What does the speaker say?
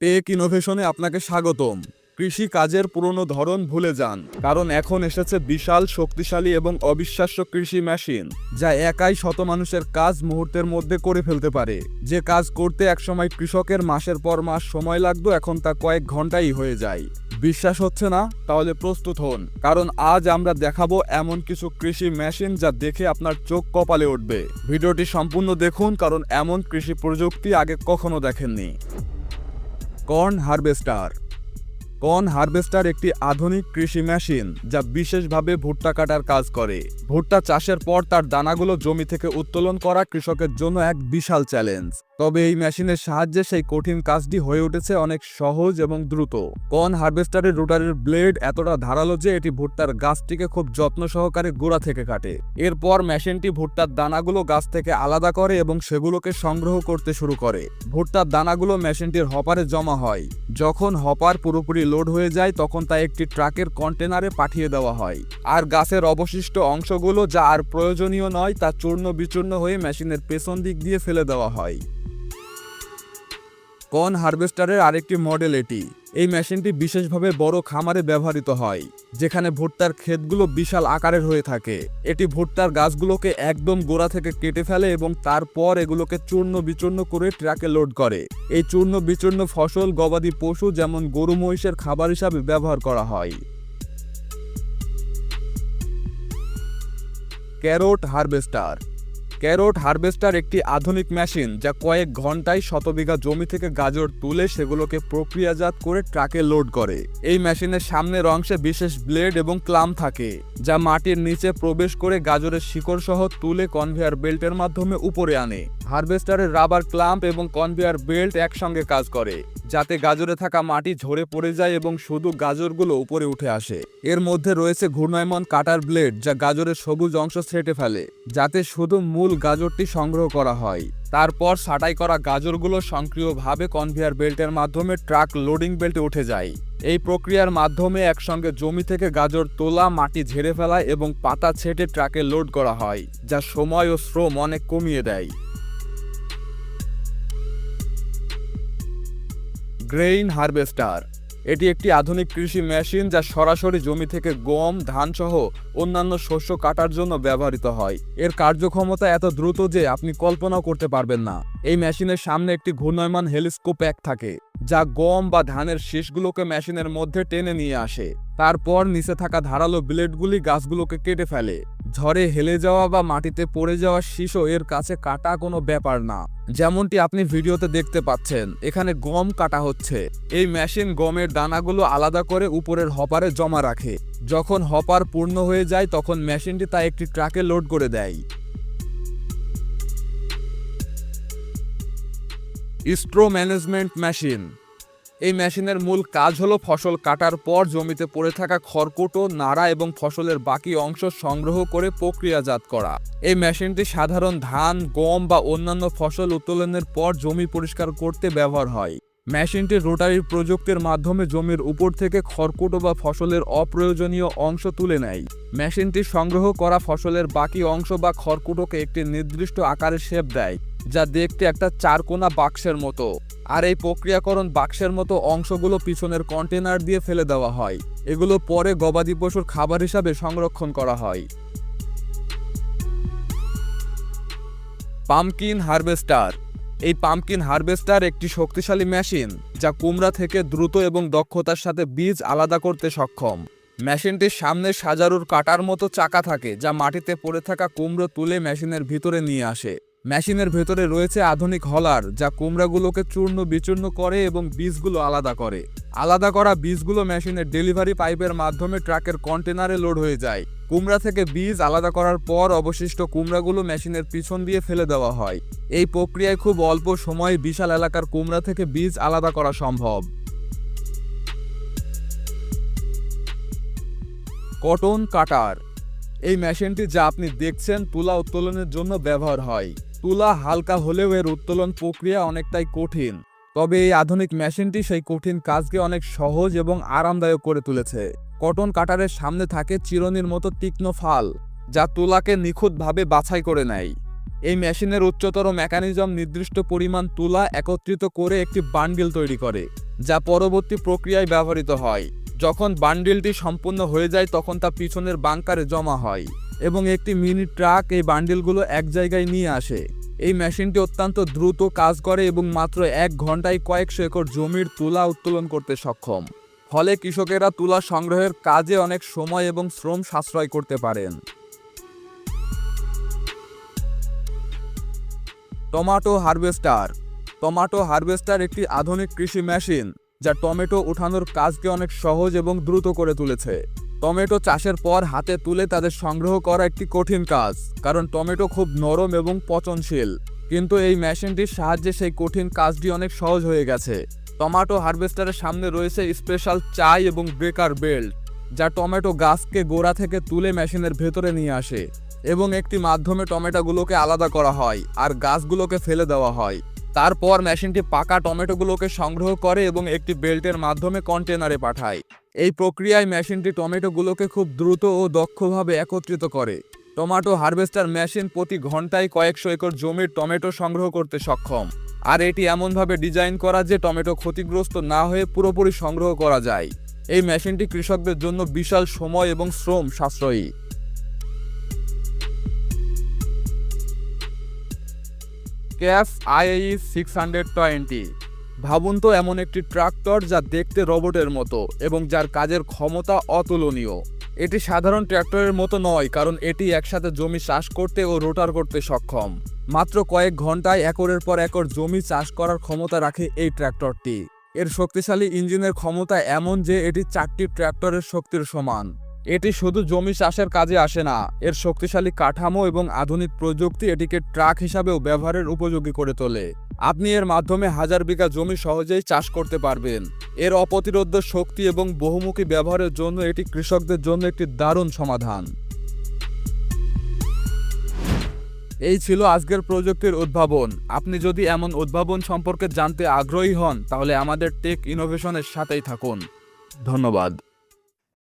Take ইনোভেশনে আপনাকে স্বাগতম। কৃষি কাজের পুরনো ধরন ভুলে যান, কারণ এখন এসেছে বিশাল, শক্তিশালী এবং অবিশ্বাস্য কৃষি মেশিন, যা একাই শত মানুষের কাজ মুহূর্তের মধ্যে করে ফেলতে পারে। যে কাজ করতে একসময় কৃষকের মাসের পর মাস সময় লাগতো, এখন তা কয়েক ঘন্টাই হয়ে যায়। বিশ্বাস হচ্ছে না? তাহলে প্রস্তুত হন, কারণ আজ আমরা দেখাবো এমন কিছু কৃষি মেশিন যা দেখে আপনার চোখ কপালে উঠবে। ভিডিওটি সম্পূর্ণ দেখুন, কারণ এমন কৃষি প্রযুক্তি আগে কখনো দেখেননি। কর্ন হারভেস্টার কর্ন হারভেস্টার একটি আধুনিক কৃষি মেশিন যা বিশেষভাবে ভুট্টা কাটার কাজ করে। ভুট্টা চাষের পর তার দানাগুলো জমি থেকে উত্তোলন করা কৃষকের জন্য এক বিশাল চ্যালেঞ্জ। তবে এই মেশিনের সাহায্যে সেই কঠিন কাজটি হয়ে উঠেছে অনেক সহজ এবং দ্রুত। কর্ন হারভেস্টারের রোটারের ব্লেড এতটা ধারালো যে এটি ভুট্টার গাছটিকে খুব যত্ন সহকারে গোড়া থেকে কাটে। এরপর মেশিনটি ভুট্টার দানাগুলো গাছ থেকে আলাদা করে এবং সেগুলোকে সংগ্রহ করতে শুরু করে। ভুট্টার দানাগুলো মেশিনটির হপারে জমা হয়। যখন হপার পুরোপুরি লোড হয়ে যায়, তখন তা একটি ট্রাকের কন্টেনারে পাঠিয়ে দেওয়া হয়। আর গাছের অবশিষ্ট অংশগুলো যা আর প্রয়োজনীয় নয়, তা চূর্ণ বিচূর্ণ হয়ে মেশিনের পেছন দিক দিয়ে ফেলে দেওয়া হয়। কর্ন হারভেস্টারের আরেকটি মডেল এটি। এই মেশিনটি বিশেষভাবে বড় খামারে ব্যবহৃত হয়, যেখানে ভুট্টার ক্ষেতগুলো বিশাল আকারের হয়ে থাকে। এটি ভুট্টার গাছগুলোকে একদম গোড়া থেকে কেটে ফেলে এবং তারপর এগুলোকে চূর্ণ বিচূর্ণ করে ট্রাকে লোড করে। এই চূর্ণ বিচূর্ণ ফসল গবাদি পশু যেমন গরু মহিষের খাবার হিসাবে ব্যবহার করা হয়। ক্যারোট হারভেস্টার ক্যারোট হারভেস্টার একটি আধুনিক মেশিন যা কয়েক ঘন্টায় শত বিঘা জমি থেকে গাজর তুলে সেগুলোকে প্রক্রিয়াজাত করে ট্রাকে লোড করে। এই মেশিনের সামনের অংশে বিশেষ ব্লেড এবং ক্লাম থাকে, যা মাটির নিচে প্রবেশ করে গাজরের শিকড় সহ তুলে কনভেয়ার বেল্টের মাধ্যমে উপরে আনে। হারভেস্টারের রাবার ক্লাম্প এবং কনভেয়ার বেল্ট একসঙ্গে কাজ করে, যাতে গাজরে থাকা মাটি ঝরে পড়ে যায় এবং শুধু গাজরগুলো উপরে উঠে আসে। এর মধ্যে রয়েছে ঘূর্ণায়মান কাটার ব্লেড, যা গাজরের সবুজ অংশ ছেটে ফেলে, যাতে শুধু মূল গাজরটি সংগ্রহ করা হয়। তারপর ছাঁটাই করা গাজরগুলো সক্রিয়ভাবে কনভেয়ার বেল্টের মাধ্যমে ট্রাক লোডিং বেল্টে উঠে যায়। এই প্রক্রিয়ার মাধ্যমে একসঙ্গে জমি থেকে গাজর তোলা, মাটি ঝেড়ে ফেলা এবং পাতা ছেটে ট্রাকে লোড করা হয়, যা সময় ও শ্রম অনেক কমিয়ে দেয়। গ্রেইন হারভেস্টার এটি একটি আধুনিক কৃষি মেশিন যা সরাসরি জমি থেকে গম ধান সহ অন্যান্য শস্য কাটার জন্য ব্যবহৃত হয়। এর কার্যক্ষমতা এত দ্রুত যে আপনি কল্পনাও করতে পারবেন না। এই মেশিনের সামনে একটি ঘূর্ণয়মান হেলিস্কোপ এক থাকে, যা গম বা ধানের শীষগুলোকে মেশিনের মধ্যে টেনে নিয়ে আসে। তারপর নিচে থাকা ধারালো ব্লেডগুলি গাছগুলোকে কেটে ফেলে। ঝড়ে হেলে যাওয়া বা মাটিতে পড়ে যাওয়া শিশু এর কাছে কাটা কোনো ব্যাপার না। যেমনটি আপনি ভিডিওতে দেখতে পাচ্ছেন, এখানে গম কাটা হচ্ছে। এই মেশিন গমের দানাগুলো আলাদা করে উপরের হপারে জমা রাখে। যখন হপার পূর্ণ হয়ে যায়, তখন মেশিনটি তা একটি ট্রাকে লোড করে দেয়। স্ট্রো ম্যানেজমেন্ট মেশিন এই মেশিনের মূল কাজ হলো ফসল কাটার পর জমিতে পড়ে থাকা খড়কুটো, নাড়া এবং ফসলের বাকি অংশ সংগ্রহ করে প্রক্রিয়াজাত করা। এই মেশিনটি সাধারণ ধান, গম বা অন্যান্য ফসল উত্তোলনের পর জমি পরিষ্কার করতে ব্যবহার হয়। মেশিনটি রোটারি প্রযুক্তির মাধ্যমে জমির উপর থেকে খড়কুটো বা ফসলের অপ্রয়োজনীয় অংশ তুলে নেয়। মেশিনটি সংগ্রহ করা ফসলের বাকি অংশ বা খড়কুটোকে একটি নির্দিষ্ট আকারে শেপ দেয়, যা দেখতে একটা চারকোনা বাক্সের মতো। আর এই প্রক্রিয়াকরণ বাক্সের মতো অংশগুলো পিছনের কন্টেনার দিয়ে ফেলে দেওয়া হয়। এগুলো পরে গবাদি পশুর খাবার হিসাবে সংরক্ষণ করা হয়। পামকিন হারভেস্টার এই পাম্পকিন হারভেস্টার একটি শক্তিশালী মেশিন যা কুমড়া থেকে দ্রুত এবং দক্ষতার সাথে বীজ আলাদা করতে সক্ষম। মেশিনটির সামনে সাজারুর কাটার মতো চাকা থাকে যা মাটিতে পড়ে থাকা কুমড়ো তুলে মেশিনের ভিতরে নিয়ে আসে। মেশিনের ভেতরে রয়েছে আধুনিক হলার যা কুমড়াগুলোকে চূর্ণ বিচূর্ণ করে এবং বীজগুলো আলাদা করে। আলাদা করা বীজগুলো মেশিনের ডেলিভারি পাইপের মাধ্যমে ট্রাকের কন্টেনারে লোড হয়ে যায়। কুমড়া থেকে বীজ আলাদা করার পর অবশিষ্ট কুমড়াগুলো মেশিনের পিছন দিয়ে ফেলে দেওয়া হয়। এই প্রক্রিয়ায় খুব অল্প সময়ে বিশাল এলাকার কুমড়া থেকে বীজ আলাদা করা সম্ভব। Cotton cutter. এই মেশিনটি যা আপনি দেখছেন তুলা উত্তোলনের জন্য ব্যবহার হয়। তুলা হালকা হলেও এর উত্তোলন প্রক্রিয়া অনেকটাই কঠিন। তবে এই আধুনিক মেশিনটি সেই কঠিন কাজকে অনেক সহজ এবং আরামদায়ক করে তুলেছে। কটন কাটারের সামনে থাকে চিরনির মতো তীক্ষ্ণ ফাল, যা তুলাকে নিখুঁতভাবে বাছাই করে নেয়। এই মেশিনের উচ্চতর মেকানিজম নির্দিষ্ট পরিমাণ তুলা একত্রিত করে একটি বান্ডিল তৈরি করে, যা পরবর্তী প্রক্রিয়ায় ব্যবহৃত হয়। যখন বান্ডিলটি সম্পূর্ণ হয়ে যায়, তখন তা পিছনের বাংকারে জমা হয় এবং একটি মিনি ট্রাক এই বান্ডিলগুলো এক জায়গায় নিয়ে আসে। এই মেশিনটি অত্যন্ত দ্রুত কাজ করে এবং মাত্র এক ঘন্টায় কয়েকশো একর জমির তুলা উত্তোলন করতে সক্ষম। ফলে কৃষকেরা তুলা সংগ্রহের কাজে অনেক সময় এবং শ্রম সাশ্রয় করতে পারেন। Tomato harvester. টমেটো হারভেস্টার একটি আধুনিক কৃষি মেশিন, যা টমেটো উঠানোর কাজকে অনেক সহজ এবং দ্রুত করে তুলেছে। টমেটো চাষের পর হাতে তুলে তাদের সংগ্রহ করা একটি কঠিন কাজ, কারণ টমেটো খুব নরম এবং পচনশীল। কিন্তু এই মেশিনটির সাহায্যে সেই কঠিন কাজটি অনেক সহজ হয়ে গেছে। টমেটো হারভেস্টারের সামনে রয়েছে স্পেশাল চাই এবং ব্রেকার বেল্ট, যা টমেটো গাছকে গোড়া থেকে তুলে মেশিনের ভেতরে নিয়ে আসে এবং একটি মাধ্যমে টমেটোগুলোকে আলাদা করা হয় আর গাছগুলোকে ফেলে দেওয়া হয়। তারপর মেশিনটি পাকা টমেটোগুলোকে সংগ্রহ করে এবং একটি বেল্টের মাধ্যমে কন্টেনারে পাঠায়। এই প্রক্রিয়ায় মেশিনটি টমেটোগুলোকে খুব দ্রুত ও দক্ষভাবে একত্রিত করে। টমেটো হারভেস্টার মেশিন প্রতি ঘন্টায় কয়েকশো একর জমির টমেটো সংগ্রহ করতে সক্ষম। আর এটি এমনভাবে ডিজাইন করা যে টমেটো ক্ষতিগ্রস্ত না হয়ে পুরোপুরি সংগ্রহ করা যায়। এই মেশিনটি কৃষকদের জন্য বিশাল সময় এবং শ্রম সাশ্রয়ী। ক্যাফ আইই সিক্স হান্ড্রেড টোয়েন্টি। ভাবুন তো এমন একটি ট্রাক্টর যা দেখতে রোবটের মতো এবং যার কাজের ক্ষমতা অতুলনীয়। এটি সাধারণ ট্র্যাক্টরের মতো নয়, কারণ এটি একসাথে জমি চাষ করতে ও রোটার করতে সক্ষম। মাত্র কয়েক ঘন্টায় একরের পর একর জমি চাষ করার ক্ষমতা রাখে এই ট্র্যাক্টরটি। এর শক্তিশালী ইঞ্জিনের ক্ষমতা এমন যে এটি চারটি ট্র্যাক্টরের শক্তির সমান। এটি শুধু জমি চাষের কাজে আসে না, এর শক্তিশালী কাঠামো এবং আধুনিক প্রযুক্তি এটিকে ট্রাক হিসাবেও ব্যবহারের উপযোগী করে তোলে। আপনি এর মাধ্যমে হাজার বিঘা জমি সহজেই চাষ করতে পারবেন। এর অপ্রতিরোধ্য শক্তি এবং বহুমুখী ব্যবহারের জন্য এটি কৃষকদের জন্য একটি দারুণ সমাধান। এই ছিল আজকের প্রযুক্তির উদ্ভাবন। আপনি যদি এমন উদ্ভাবন সম্পর্কে জানতে আগ্রহী হন, তাহলে আমাদের টেক ইনোভেশনের সাথেই থাকুন। ধন্যবাদ।